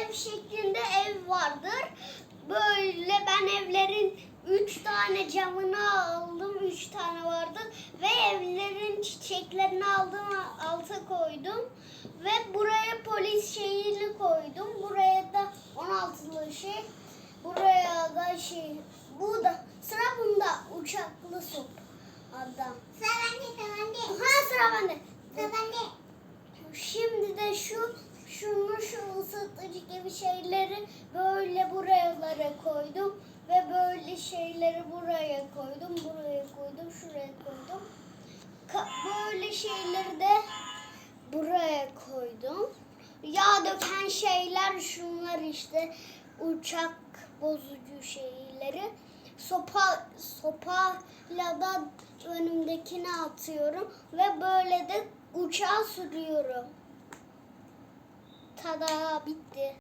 ev şeklinde ev vardır. Böyle ben evlerin üç tane camını aldım. Üç tane vardı. Ve evlerin çiçeklerini aldım alta koydum. Ve buraya polis şeyini koydum. Buraya da 16'lı şey. Buraya da şey. Bu da sıra bunda uçaklı top adam. Sıra bende, sıra bende. Ha sıra bende. Sıra bende. Şimdi de şu şeyleri böyle buralara koydum ve böyle şeyleri buraya koydum, buraya koydum, şuraya koydum. Ka- böyle şeyleri de buraya koydum. Yağ döken şeyler şunlar işte uçak bozucu şeyleri. Sopa sopayla da önümdekine atıyorum ve böyle de uçağı sürüyorum. Tada bitti.